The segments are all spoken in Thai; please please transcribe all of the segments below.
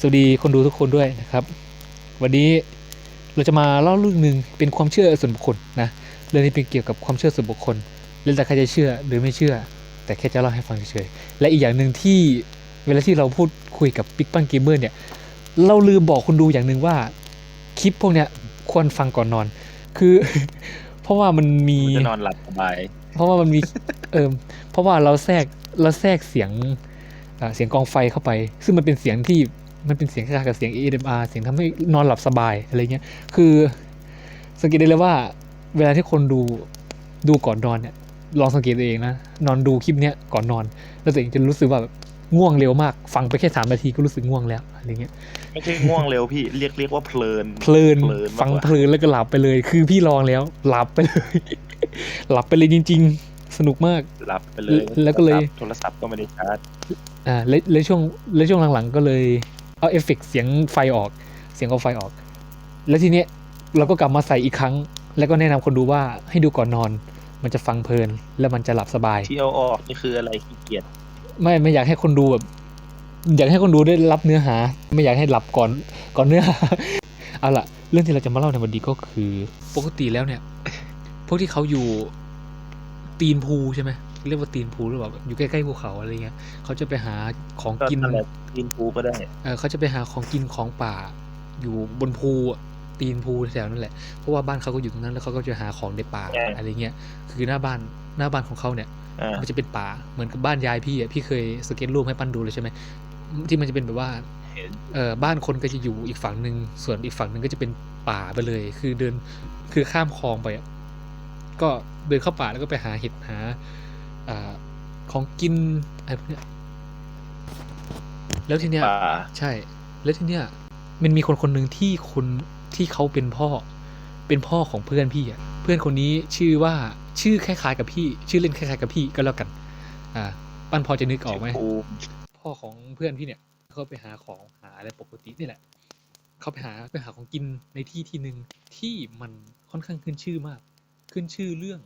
สวัสดีคนดูทุกคนด้วยนะครับ วันนี้เราจะมาเล่าเรื่องหนึ่งเป็นความเชื่อส่วนบุคคลนะเรื่องนี้เป็นเกี่ยวกับความเชื่อส่วนบุคคลแล้วแต่ใครจะเชื่อหรือไม่เชื่อ แต่แค่จะเล่าให้ฟังเฉยๆและอีกอย่างหนึ่งที่เวลาที่เราพูดคุยกับบิ๊กปังเกมเมอร์เนี่ยเราลืมบอกคนดูอย่างหนึ่งว่าคลิปพวกเนี้ยควรฟังก่อนนอน คือ เพราะว่ามันมีจะนอนหลับสบายเพราะว่ามันมีเออเพราะว่าเราแทรกเราแทรกเสียงอ่าเสียงกองไฟเข้าไป ซึ่งมันเป็นเสียงที่ มันเป็นเสียงคล้ายๆกับเสียง ASMR เสียงทำให้นอนหลับสบายอะไรเงี้ย คือสังเกตได้เลยว่า เวลาที่คนดูดูก่อนนอนเนี่ย ลองสังเกตตัวเองนะ นอนดูคลิปเนี้ยก่อนนอน แล้วตัวเองจะรู้สึกว่าแบบง่วงเร็วมาก ฟังไปแค่สามนาทีก็รู้สึกง่วงแล้วอะไรเงี้ย ไม่ใช่ง่วงเร็วพี่ เรียกเรียกว่าเพลิน เพลินเพลินมากกว่าฟังเพลินแล้วก็หลับไปเลย คือพี่ลองแล้ว หลับไปเลย หลับไปเลยจริง ๆ สนุกมาก หลับไปเลย แล้วก็เลย โทรศัพท์ก็ไม่ได้ชาร์จ อ่า และและช่วงและช่วงหลังๆก็เลย เอาเอฟเฟกต์เสียงไฟออก เสียงเอาไฟออก แล้วทีเนี้ยเราก็กลับมาใส่อีกครั้ง แล้วก็แนะนำคนดูว่าให้ดูก่อนนอน มันจะฟังเพลิน แล้วมันจะหลับสบายที่เอาออกนี่คืออะไรขี้เกียจไม่ไม่อยากให้คนดูแบบอยากให้คนดูได้รับเนื้อหา ไม่อยากให้หลับก่อนก่อนเนื้อหาเอาล่ะ เรื่องที่เราจะมาเล่าในวันนี้ก็คือ ปกติแล้วเนี่ย พวกที่เขาอยู่ตีนภูใช่ไหม เรียกว่าตีนภูหรือเปล่าแบบอยู่ใกล้ๆภูเขาอะไรเงี้ยเขาจะไปหาของก็กินนั่นแหละกินปูก็ได้เออเขาจะไปหาของกินของป่า อยู่บนภูอะตีนภูแถวนั่นแหละเพราะว่าบ้านเขาก็อยู่ตรงนั้นแล้วเขาก็จะหาของในป่าใช่อะไรเงี้ยคือหน้าบ้านหน้าบ้านของเขาเนี่ยอ่ามันจะเป็นป่าเหมือนกับบ้านยายพี่อะพี่เคยสเก็ตรูปให้ปั้นดูเลยใช่ไหมที่มันจะเป็นแบบว่าเห็นเออบ้านคนก็จะอยู่อีกฝั่งหนึ่งส่วนอีกฝั่งหนึ่งก็จะเป็นป่าไปเลย คือเดินคือข้ามคลองไปอะก็เดินเข้าป่าแล้วก็ไปหาเห็ดหา อ่าของกินอะไรพวกเนี้ยแล้วทีเนี้ยป่าใช่ แล้วทีเนี้ยมันมีคนคนหนึ่งที่คนที่เขาเป็นพ่อ เป็นพ่อของเพื่อนพี่อะเพื่อนคนนี้ชื่อว่าชื่อคล้ายๆกับพี่ ชื่อเล่นคล้ายๆกับพี่ก็แล้วกัน อ่า ปั้นพอจะนึกออกไหมปูพ่อของเพื่อนพี่เนี่ยเขาไปหาของหาอะไรปกตินี่แหละเขาไปหาไปหาของกินในที่ที่หนึ่งที่มันค่อนข้างขึ้นชื่อมาก ขึ้นชื่อเรื่อง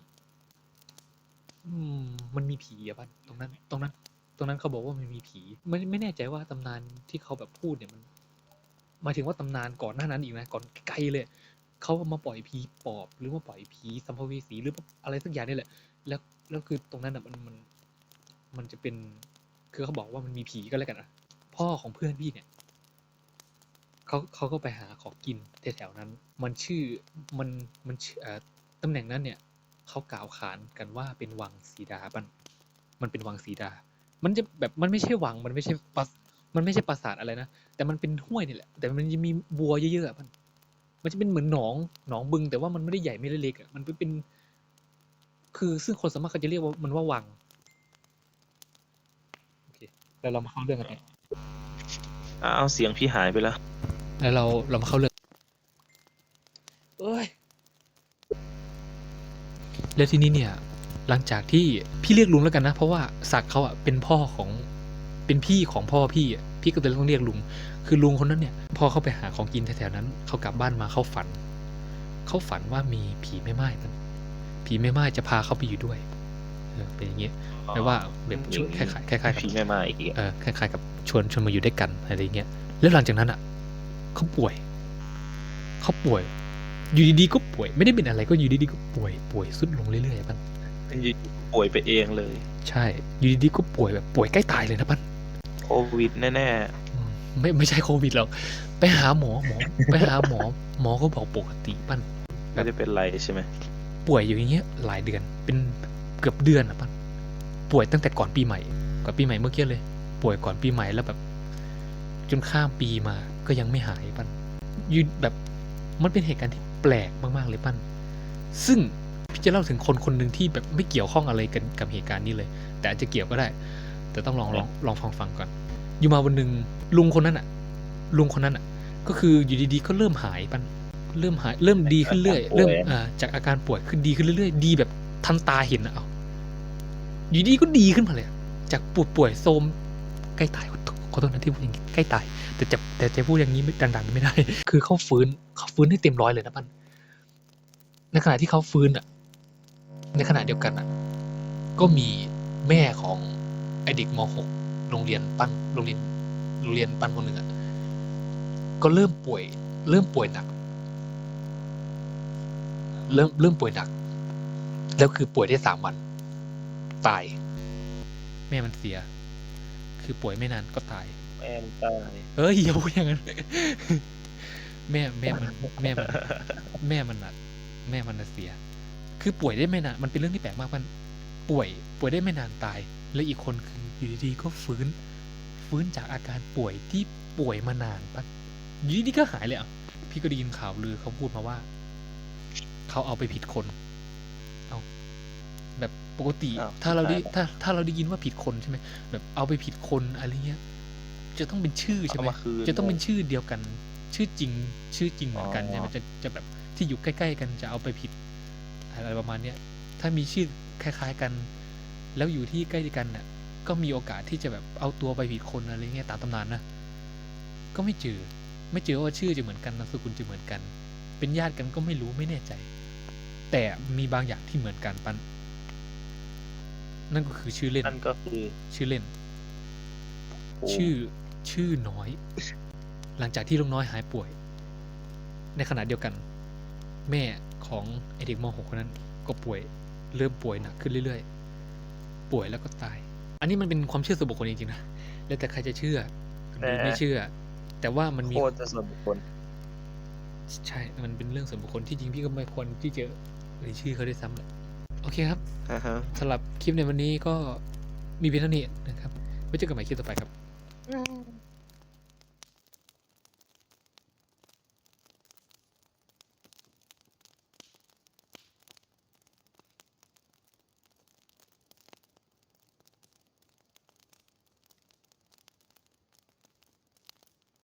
อืมมันมีผีอะบ้านตรงนั้น ตรงนั้น ตรงนั้นเขาบอกว่ามันมีผีไม่ไม่แน่ใจว่าตำนานที่เขาแบบพูดเนี่ยมันหมายถึงว่าตำนานก่อนหน้านั้นอีกนะก่อนไกลเลยเขามาปล่อยผีปอบ หรือว่าปล่อยผีสัมภเวสีหรืออะไรสักอย่างนี่แหละ แล้วแล้วคือตรงนั้นอะมันมันมันจะเป็นคือเขาบอกว่ามันมีผีก็แล้วกันอะพ่อของเพื่อนพี่เนี่ยเขาเขาก็ไปหาของกินแถวๆนั้น มันชื่อมันมันเอ่อตำแหน่งนั้นเนี่ย เขากล่าวขานกันว่าเป็นวังสีดาบันมันเป็นวังสีดา มันจะแบบมันไม่ใช่วังมันไม่ใช่ปรามันไม่ใช่ปราสาทอะไรนะแต่มันเป็นห้วยนี่แหละ แต่มันจะมีบัวเยอะๆอะมัน มันจะเป็นเหมือนหนองหนองบึง แต่ว่ามันไม่ได้ใหญ่ไม่ได้เล็กอะมันเป็น คือซึ่งคนสามารถเขาจะเรียกว่ามันว่าวังโอเคแล้วเรามาเข้าเรื่องกันต่ออ้าวเสียงพี่หายไปแล้วแล้วเราเรามาเข้าเรื่องเอ้ย แล้วทีนี้เนี่ยหลังจากที่พี่เรียกลุงแล้วกันนะ เพราะว่าศักดิ์เขาอะเป็นพ่อของเป็นพี่ของพ่อพี่อะพี่ก็เลยต้องเรียกลุง คือลุงคนนั้นเนี่ยพอเขาไปหาของกินแถวๆนั้นเขากลับบ้านมาเขาฝันเขาฝันว่ามีผีแม่ไม้มันผีแม่ไม้จะพาเขาไปอยู่ด้วยเออเป็นอย่างเงี้ยแปลว่าแบบชวนคล้ายๆคล้ายๆกับผีไม่มาอีกอะเออคล้ายๆกับชวนชวนมาอยู่ด้วยกันอะไรเงี้ยแล้วหลังจากนั้นอะเขาป่วยเขาป่วย อยู่ดีๆก็ป่วยไม่ได้เป็นอะไรก็อยู่ดีๆก็ป่วยป่วยสุดลงเรื่อยๆมันอยู่ป่วยไปเองเลย ใช่ อยู่ดีๆก็ป่วยแบบป่วยใกล้ตายเลยนะปั้นโควิดแน่อืมไม่ไม่ใช่โควิดหรอกไปหาหมอหมอไปหาหมอ หมอก็บอกปกติปั้นๆไม่ได้เป็นไรใช่ไหมป่วยอยู่อย่างเงี้ยหลายเดือนเป็นเกือบเดือนอะปั้นป่วยตั้งแต่ก่อนปีใหม่ก่อนปีใหม่เมื่อกี้เลย ป่วยก่อนปีใหม่แล้วแบบ จนข้ามปีมาก็ยังไม่หายปั้นอยืนแบบมันเป็นเหตุการณ์ที่ แปลกมากๆเลยปั้น ซึ่งพี่จะเล่าถึงคนคนหนึ่งที่แบบไม่เกี่ยวข้องอะไรกันกับเหตุการณ์นี้เลย แต่อาจจะเกี่ยวก็ได้ แต่ต้องลองลองลองฟังฟังก่อน อยู่มาวันหนึ่งลุงคนนั้นอะลุงคนนั้นอะก็คืออยู่ดีๆก็เริ่มหายปั้นเริ่มหายเริ่มดีขึ้นเรื่อยเริ่มอ่าจากอาการป่วยขึ้นดีขึ้นเรื่อยๆ ดีแบบทันตาเห็นอะเอาอยู่ดีก็ดีขึ้นมาเลยอะจากปวดป่วยโทรมใกล้ตายขอโทษ ขอโทษนะที่พูดอย่างนี้ใกล้ตาย แต่จะแต่จะพูดอย่างนี้ดังๆไม่ได้ คือเขาฟื้นเขาฟื้นให้เต็มร้อยเลยนะปั้นในขณะที่เขาฟื้นอะ ในขณะเดียวกันอะ ก็มีแม่ของไอเด็กม .6 โรงเรียนปั้นโรงเรียนโรงเรียนปั้นคนหนึ่งอะก็เริ่มป่วย เริ่มป่วยหนัก เริ่มเริ่มป่วยหนัก แล้วคือป่วยได้สามวัน ตาย แม่มันเสีย คือป่วยไม่นานก็ตาย แม่นตายเอ้ยอย่าพูดอย่างนั้น แม่แม่มันแม่มันแม่มันน่ะแม่มันน่ะเสีย คือป่วยได้ไม่นานมันเป็นเรื่องที่แปลกมากมันป่วย ป่วยได้ไม่นานตาย แล้วอีกคนคืออยู่ดีๆก็ฟื้น ฟื้นจากอาการป่วยที่ป่วยมานานปะอยู่ดีๆก็หายเลยอะพี่ก็ได้ยินข่าวลือเขาพูดมาว่า เขาเอาไปผิดคนเอาแบบ ปกติอ้าวถ้าเราได้ตายแล้วถ้าถ้าเราได้ยินว่าผิดคนใช่ไหมแบบเอาไปผิดคนอะไรเงี้ย จะต้องเป็นชื่อใช่เอาไหมมาคืนจะต้องเป็นชื่อเดียวกัน ชื่อจริง ชื่อจริงเหมือนกันอ๋อใช่ไหมจะจะแบบที่อยู่ใกล้ ๆ กันจะเอาไปผิดอะไรประมาณเนี้ยถ้ามีชื่อคล้าย ๆกัน แล้วอยู่ที่ใกล้กันน่ะ ก็มีโอกาสที่จะแบบเอาตัวไปผิดคนอะไรเงี้ยตามตำนานนะก็ไม่เจอ ไม่เจอว่าชื่อจะเหมือนกันนามสกุลจะเหมือนกัน เป็นญาติกันก็ไม่รู้ไม่แน่ใจ แต่มีบางอย่างที่เหมือนกันปัน นั่นก็คือชื่อเล่น นั่นก็คือชื่อเล่น โอ้ชื่อชื่อน้อย หลังจากที่ลุงน้อยหายป่วย ในขณะเดียวกัน แม่ของไอเด็กม .6 คนนั้นก็ป่วยเริ่มป่วยหนักขึ้นเรื่อยๆ ป่วยแล้วก็ตาย อันนี้มันเป็นความเชื่อส่วนบุคคลจริงๆนะแล้วแต่ใครจะเชื่อหรือไม่เชื่อ แต่ว่ามันมี โคตรจะส่วนบุคคลใช่ มันเป็นเรื่องส่วนบุคคลที่จริงพี่ก็ไม่ควรที่จะเอ่ยชื่อเขาได้วยซ้ำแหละ โอเคครับอ่าฮะ สำหรับคลิปในวันนี้ก็มีเพียงเท่านี้นะครับไว้เจอกันใหม่คลิปต่อไปครับ